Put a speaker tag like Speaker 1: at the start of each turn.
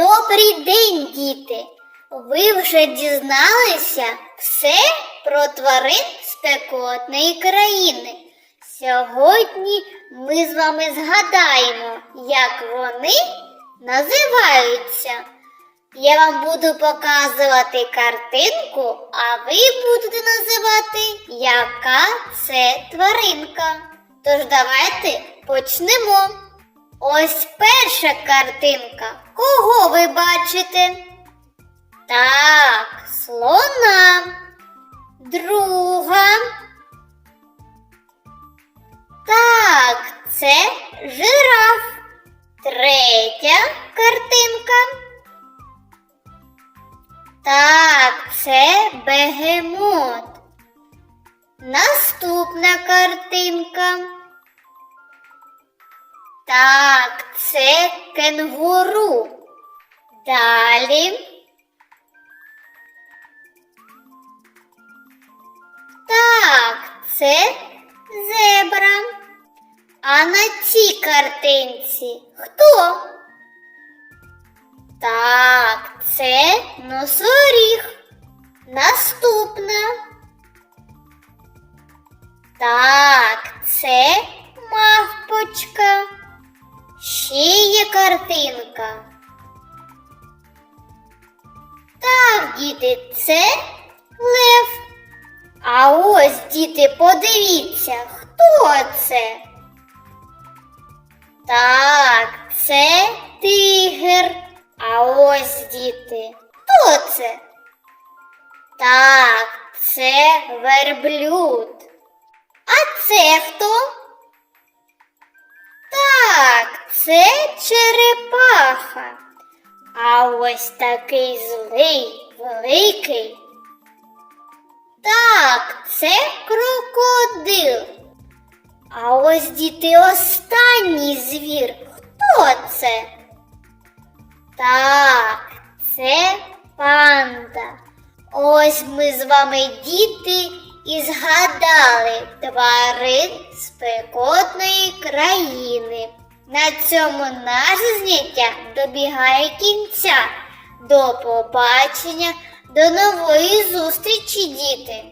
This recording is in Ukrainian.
Speaker 1: Добрий день, діти! Ви вже дізналися все про тварин спекотної країни. Сьогодні ми з вами згадаємо, як вони називаються. Я вам буду показувати картинку, а ви будете називати, яка це тваринка. Тож давайте почнемо. Ось перша картинка. Кого ви бачите? Так, слона. Друга. Так, це жираф. Третя картинка. Так, це бегемот. Наступна картинка. Так, це кенгуру. Далі. Так, це зебра. А на цій картинці хто? Так, це носоріг. Наступна. Так, це мавпочка. Ще є картинка. Так, діти, це лев. А ось, діти, подивіться, хто це? Так, це тигр. А ось, діти, хто це? Так, це верблюд. А це хто? Так, це черепаха. А ось такий злий, великий. Так, це крокодил. А ось діти останній звір. Хто це? Так, це панда. Ось ми з вами діти і згадали тварин спекотної країни. На цьому наше зняття добігає кінця. До побачення, до нової зустрічі, діти!